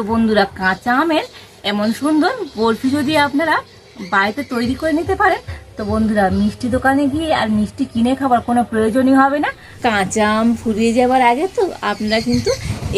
তো বন্ধুরা, কাঁচা আমের এমন সুন্দর বরফি যদি আপনারা বাড়িতে তৈরি করে নিতে পারেন, তো বন্ধুরা, মিষ্টি দোকানে গিয়ে আর মিষ্টি কিনে খাবার কোনো প্রয়োজনই হবে না। কাঁচা আম ফুরিয়ে যাওয়ার আগে তো আপনারা কিন্তু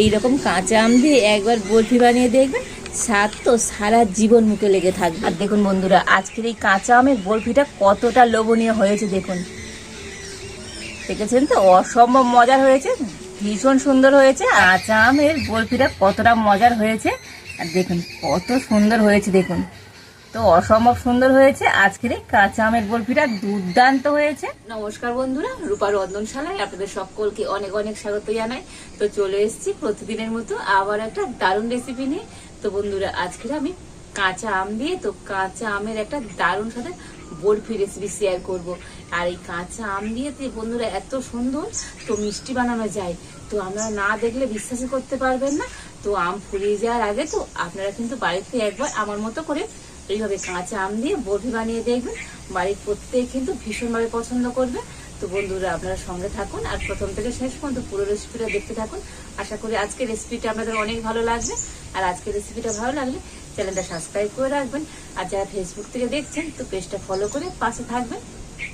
এই রকম কাঁচা আম দিয়ে একবার বরফি বানিয়ে দেখবেন, স্বাদ তো সারা জীবন মুখে লেগে থাকবে। আর দেখুন বন্ধুরা, আজকের এই কাঁচা আমের বরফিটা কতটা লোভনীয় হয়েছে, দেখুন। দেখেছেন তো? অসম্ভব মজার হয়েছে। ভীষণ সুন্দর হয়েছে কাঁচা আমের বরফিটা কতটা মজার হয়েছে। আর দেখুন, কত সুন্দর হয়েছে, দেখুন। তো অসম্ভব সুন্দর হয়েছে। আজকের এই কাঁচা আমের বরফিটা দুর্দান্ত হয়েছে। নমস্কার বন্ধুরা, রূপা রন্ধনশালায় আপনাদের সকলকে অনেক অনেক স্বাগত জানাই। তো চলে এসেছি প্রতিদিনের মতো আবার একটা দারুণ রেসিপি নিয়ে। তো বন্ধুরা, আজকের আমি কাঁচা আম দিয়ে, তো কাঁচা আমের একটা দারুণ সাথে বরফি রেসিপি শেয়ার করব। আর এই কাঁচা আম দিয়ে তো বন্ধুরা এত সুন্দর, তো মিষ্টি বানানো যায়। তো আপনারা না দেখলে বিশ্বাসই করতে পারবেন না। তো আম ফুরিয়ে যাওয়ার আগে তো আপনারা কিন্তু বাড়িতে একবার আমার মতো করে এইভাবে কাঁচা আম দিয়ে বরফি বানিয়ে দেখবেন। বাড়ির প্রত্যেক কিন্তু ভীষণভাবে পছন্দ করবে। তো বন্ধুরা আপনারা সঙ্গে থাকুন আর প্রথম থেকে শেষ পর্যন্ত পুরো রেসিপিটা দেখতে থাকুন। আশা করি আজকের রেসিপিটা আপনাদের অনেক ভালো লাগবে। আর আজকের রেসিপিটা ভালো লাগলে চ্যানেলটা সাবস্ক্রাইব করে রাখবেন। আর যারা ফেসবুক থেকে দেখছেন, তো পেজটা ফলো করে পাশে থাকবেন।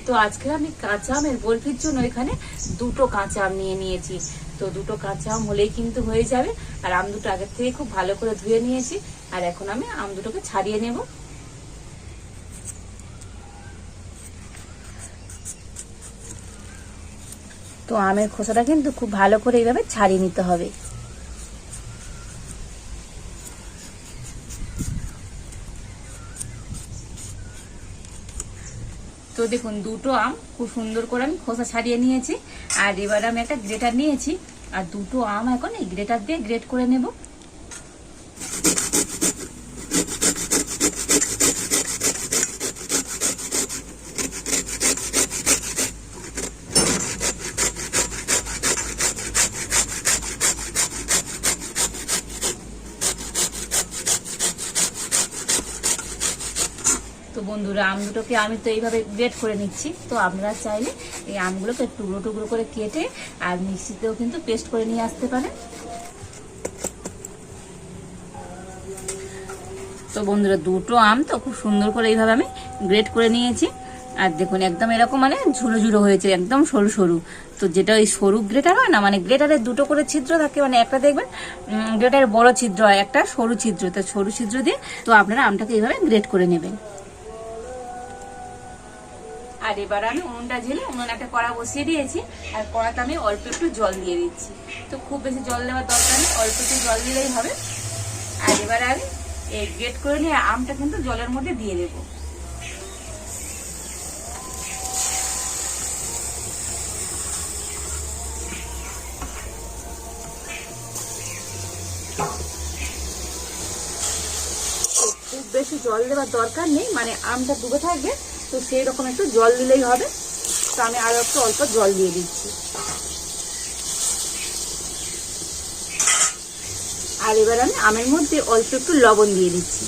তো আজকে আমি কাঁচা আমের বরফির জন্য এখানে দুটো কাঁচা আম নিয়ে নিয়েছি। তো দুটো কাঁচা আম হলেই কিন্তু হয়ে যাবে। আর আম দুটো আগের থেকে খুব ভালো করে ধুয়ে নিয়েছি। আর এখন আমি আম দুটোকে ছাড়িয়ে নেব। তো আমের খোসাটা কিন্তু খুব ভালো করে এইভাবে ছাড়িয়ে নিতে হবে। দেখুন, দুটো আম খুব সুন্দর করে আমি খোসা ছাড়িয়ে নিয়েছি। আর এবার আমি একটা গ্রেটার নিয়েছি। আর দুটো আম এখন এই গ্রেটার দিয়ে গ্রেট করে নেব। তো বন্ধুরা, আম দুটোকে আমি তো এইভাবে গ্রেট করে নিচ্ছি। তো আপনারা চাইলে এই আমগুলোকে টুকরো টুকরো করে কেটে আর মিক্সিতেও কিন্তু পেস্ট করে নিয়ে আসতে পারেন। তো বন্ধুরা, দুটো আম তো খুব সুন্দর করে এইভাবে আমি গ্রেট করে নিয়েছি। আর দেখুন, একদম এরকম মানে ঝুড়ো ঝুড়ো হয়েছে, একদম সরু সরু। তো যেটা ওই সরু গ্রেটার হয় না মানে গ্রেটারের দুটো করে ছিদ্র থাকে মানে একটা দেখবেন গ্রেটারের বড় ছিদ্র হয়, একটা সরু ছিদ্র। তো সরু ছিদ্র দিয়ে তো আপনারা আমটাকে এইভাবে গ্রেট করে নেবেন। আর এবার আমি উনুনটা ঝেলে উনুন একটা কড়া বসিয়ে দিয়েছি, আর কড়াতে আমি অল্প একটু জল দিয়ে দিচ্ছি। তো খুব বেশি জল দেওয়ার দরকার নেই, অল্প একটু জল দিলেই হবে। আর এবার আমি এই গ্রেট করে নিয়ে আমটা কিন্তু জলের মধ্যে দিয়ে দেবো। খুব বেশি জল দেওয়ার দরকার নেই মানে আমটা ডুবে থাকবে তো সেই রকম একটু জল দিলেই হবে। তো আমি আরও একটু অল্প জল দিয়ে দিচ্ছি। আর এবার আমি আমের মধ্যে অল্প একটু লবণ দিয়ে দিচ্ছি।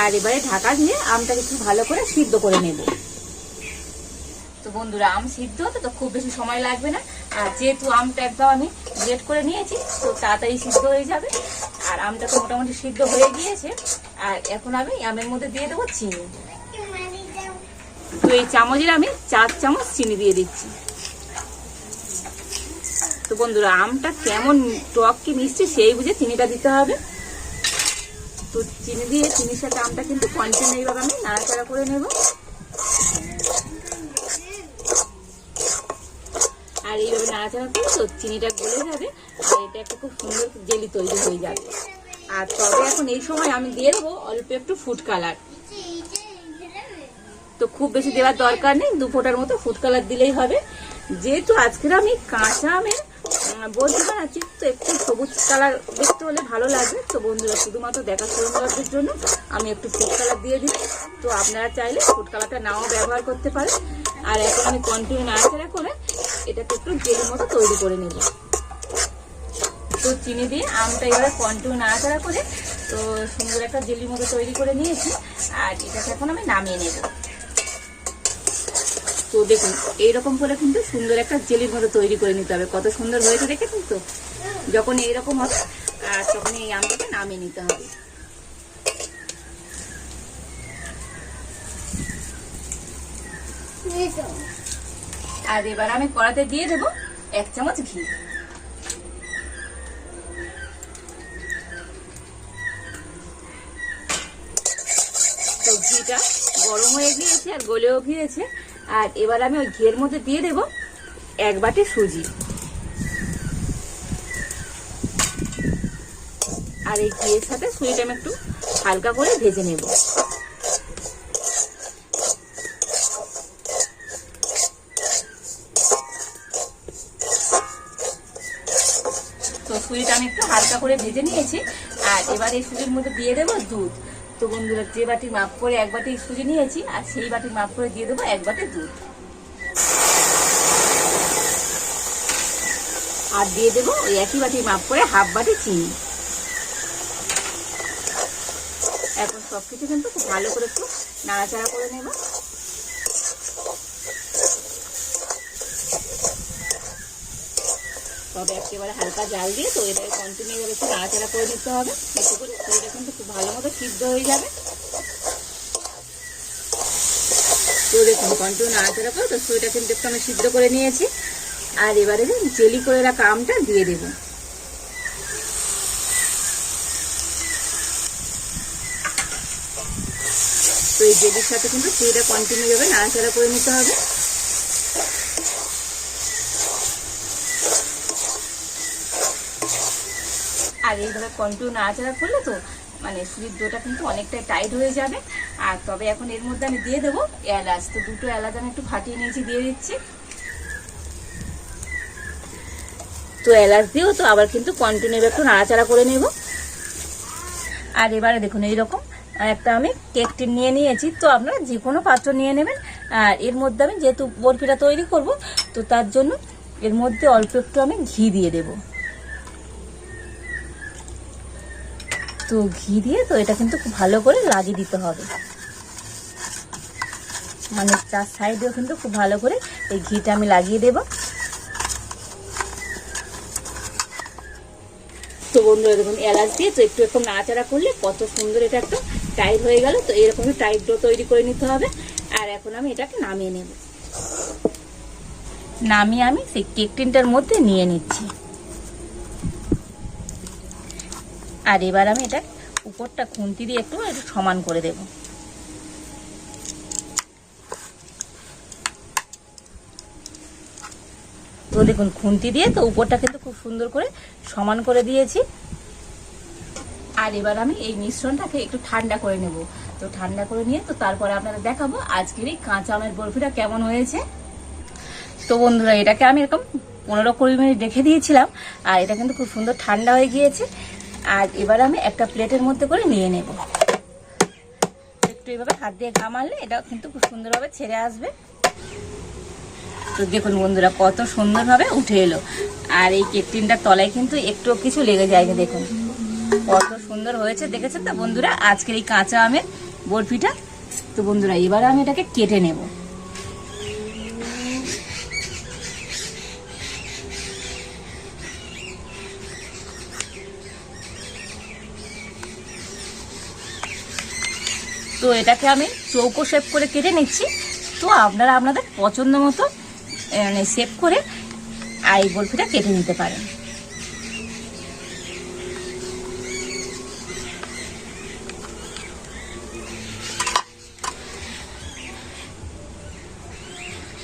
আর এবারে ঢাকা দিয়ে আমটাকে একটু ভালো করে সিদ্ধ করে নেব। তো বন্ধুরা, আম সিদ্ধ হতে তো খুব বেশি সময় লাগবে না। আর যেহেতু আমটা একদম আমি গ্রেট করে নিয়েছি, তো তাড়াতাড়ি সিদ্ধ হয়ে যাবে। আর আমটা তো মোটামুটি সিদ্ধ হয়ে গিয়েছে। আর এখন আমি আমের মধ্যে দিয়ে দেবো চিনি। তো এই চামচের আমি চার চামচ চিনি দিয়ে দিচ্ছি। তো বন্ধুরা, আমটা কেমন টক কি মিষ্টি সেই বুঝে চিনিটা দিতে হবে। তো চিনি দিয়ে চিনির সাথে আমটা কিন্তু কন্টিনিউ এইভাবে আমি নাড়াচাড়া করে নেব। আর এইভাবে নাড়াচাড়া করে তো চিনিটা গলে যাবে, আর এটা একটা খুব সুন্দর জেলি তৈরি হয়ে যাবে। আর তবে এখন এই সময় আমি দিয়ে দেবো অল্প একটু ফুড কালার তো খুব বেশি দেওয়ার দরকার নেই, দু ফোঁটার মতো ফুড কালার দিলেই হবে। যেহেতু আজকের আমি কাঁচা আমের বলতে পারছি তো একটু সবুজ কালার দেখতে হলে ভালো লাগবে। তো বন্ধুরা, শুধুমাত্র দেখা সৌন্দর্যের জন্য আমি একটু ফুড কালার দিয়ে দিই। তো আপনারা চাইলে ফুড কালারটা নাও ব্যবহার করতে পারেন। আর এখন আমি কন্টিনিউ নাড়াচাড়া করে এটাকে একটু জেলের মতো তৈরি করে নেব। তো চিনি দিয়ে আমটা এবারে কন্টিনিউ নাড়াচাড়া করে তো সুন্দর একটা জেলির মতো তৈরি করে নিয়েছি। আর এটাকে এখন আমি নামিয়ে নেব। তো তো দেখুন এইরকম করে কিন্তু সুন্দর একটা জেলির মতো তৈরি করে নিতে হবে। কত সুন্দর হয়েছে দেখেছেন তো যখন এইরকম হবে আর তখন এই আমটাকে নামিয়ে নিতে হবে। আর এবার আমি কড়াতে দিয়ে দেবো এক চামচ ঘি। ঘিটা গরম হয়ে গিয়েছে আর গলেও গিয়েছে। আর এবার আমি ওই ঘিয়ের মধ্যে দিয়ে দেব এক বাটি সুজি। আর এই ঘিয়ের সাথে সুজিটা আমি একটু হালকা করে ভেজে নেব। তো সুজিটা আমি একটু হালকা করে ভেজে নিয়েছি। আর এবার এই সুজির মধ্যে দিয়ে দেবো দুধ। তো বন্ধুরা, যে বাটি মাপ করে এক বাটি সুজি নিয়েছি, আর সেই বাটি মাপ করে দিয়ে দেবো এক বাটি দুধ। আর দিয়ে দেবো ওই একই বাটি মাপ করে হাফ বাটি চিনি। এখন সব কিছু কিন্তু খুব ভালো করে একটু নাড়াচাড়া করে নেব। তবে একেবারে হালকা জাল দিয়ে তো এটাকে কন্টিনিউ করে একটু নাড়াচাড়া করে নিতে হবে। এতে করে এটা কিন্তু খুব ভালো মতো সিদ্ধ হয়ে যাবে। তো দেখুন কন্টিনিউ নাড়াচাড়া করে তো সুইটা কিন্তু একটু আমি সিদ্ধ করে নিয়েছি। আর এবারে জেলি করে রাখা আমটা দিয়ে দেবো। তো এই জেলির সাথে কিন্তু সুইটা কন্টিনিউ যাবে নাড়াচাড়া করে নিতে হবে। আর এইভাবে কন্টিনিউ নাড়াচাড়া করলে তো মানে সুজির ডোটা কিন্তু অনেকটাই টাইট হয়ে যাবে। আর তবে এখন এর মধ্যে আমি দিয়ে দেবো এলাচ। তো দুটো এলাচ আমি একটু ফাটিয়ে নিয়েছি, দিয়ে দিচ্ছি। তো এলাচ দিয়েও তো আবার কিন্তু কন্টিনিউ একটু নাড়াচাড়া করে নেব। আর এবারে দেখুন এইরকম একটা আমি কেক টিন নিয়ে নিয়েছি। তো আপনারা যে কোনো পাত্র নিয়ে নেবেন। আর এর মধ্যে আমি যেহেতু বরফিটা তৈরি করব, তো তার জন্য এর মধ্যে অল্প একটু আমি ঘি দিয়ে দেব। তো ঘি দিয়ে তো এটা কিন্তু খুব ভালো করে লাগিয়ে দিতে হবে। মানে চার সাইডেও কিন্তু খুব ভালো করে এই ঘিটা আমি লাগিয়ে দেবো। তো বন্ধুরা, দেখুন, এলাচ দিয়ে তো একটু একটু নাড়াচাড়া করলে কত সুন্দর এটা একটা টাইট হয়ে গেল। তো এরকমই টাইট ডো তৈরি করে নিতে হবে। আর এখন আমি এটাকে নামিয়ে নেব। নামিয়ে আমি সেই কেক টিনটার মধ্যে নিয়ে নিচ্ছি। আর এবার আমি এটা উপরটা খুন্তি দিয়ে একটু একটু সমান করে দেব। তো দেখুন, খুন্তি দিয়ে তো উপরটা কিন্তু খুব সুন্দর করে সমান করে দিয়েছি। আর এবার আমি এই মিশ্রণটাকে একটু ঠান্ডা করে নেব। তো ঠান্ডা করে নিয়ে তো তারপরে আপনাদের দেখাবো আজকের এই কাঁচা আমের বরফিটা কেমন হয়েছে। তো বন্ধুরা, এটাকে আমি এরকম পনেরো কুড়ি মিনিট রেখে দিয়েছিলাম, আর এটা কিন্তু খুব সুন্দর ঠান্ডা হয়ে গিয়েছে। আর এবার আমি একটা প্লেটের মধ্যে করে নিয়ে নেব। একটু এভাবে হাত দিয়ে ঘা মারলে এটা কিন্তু খুব সুন্দরভাবে ছেড়ে আসবে। তো দেখুন বন্ধুরা, কত সুন্দরভাবে উঠে এলো। আর এই কেক টিনটার তলায় কিন্তু একটু কিছু লেগে যায়নি দেখুন। কত সুন্দর হয়েছে, দেখেছেন তো বন্ধুরা? আজকের এই কাঁচা আমের বরফিটা। তো বন্ধুরা, এবার আমি এটাকে কেটে নেব। তো এটাকে আমি চৌকো শেপ করে কেটে নিচ্ছি। তো আপনারা আপনাদের পছন্দ মতো মানে শেপ করে আই বরফিটা কেটে নিতে পারেন।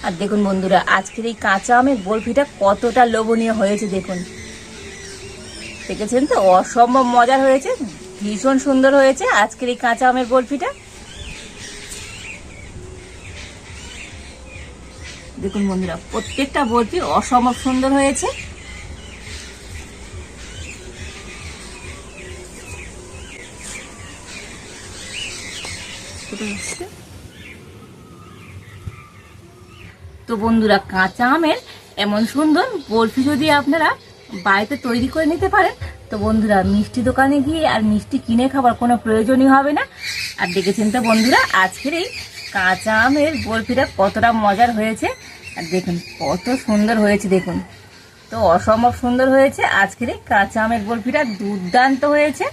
আর দেখুন বন্ধুরা, আজকের এই কাঁচা আমের বরফিটা কতটা লোভনীয় হয়েছে দেখুন। দেখেছেন তো? অসম্ভব মজার হয়েছে, ভীষণ সুন্দর হয়েছে আজকের এই কাঁচা আমের বরফিটা দেখুন বন্ধুরা, প্রত্যেকটা বরফি অসম্ভব সুন্দর হয়েছে। তো বন্ধুরা, কাঁচা আমের এমন সুন্দর বরফি যদি আপনারা বাড়িতে তৈরি করে নিতে পারেন, তো বন্ধুরা, মিষ্টি দোকানে গিয়ে আর মিষ্টি কিনে খাবার কোনো প্রয়োজনই হবে না। আর দেখেছেন তো বন্ধুরা, আজকের এই কাঁচা আমের বরফিটা কতটা মজার হয়েছে। আর দেখুন, কত সুন্দর হয়েছে, দেখুন। তো অসম্ভব সুন্দর হয়েছে। আজকের এই কাঁচা আমের বরফিটা দুর্দান্ত হয়েছে।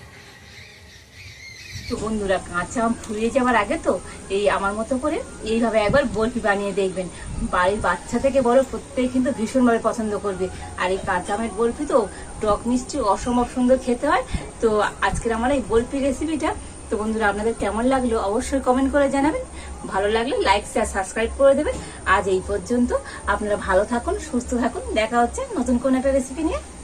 তো বন্ধুরা, কাঁচা আম ফুরিয়ে যাওয়ার আগে তো এই আমার মতো করে এইভাবে একবার বরফি বানিয়ে দেখবেন। বাড়ির বাচ্চা থেকে বড় প্রত্যেকে কিন্তু ভীষণভাবে পছন্দ করবে। আর এই কাঁচা আমের বরফি তো টক মিষ্টি, অসম্ভব সুন্দর খেতে হয়। তো আজকের আমার এই বরফি রেসিপিটা তো বন্ধুরা আপনাদের কেমন লাগল অবশ্যই কমেন্ট করে জানাবেন। ভালো লাগলে লাইক শেয়ার সাবস্ক্রাইব করে দেবেন। আজ এই পর্যন্ত। আপনারা ভালো থাকুন, সুস্থ থাকুন। দেখা হচ্ছে নতুন কোন একটা রেসিপি নিয়ে।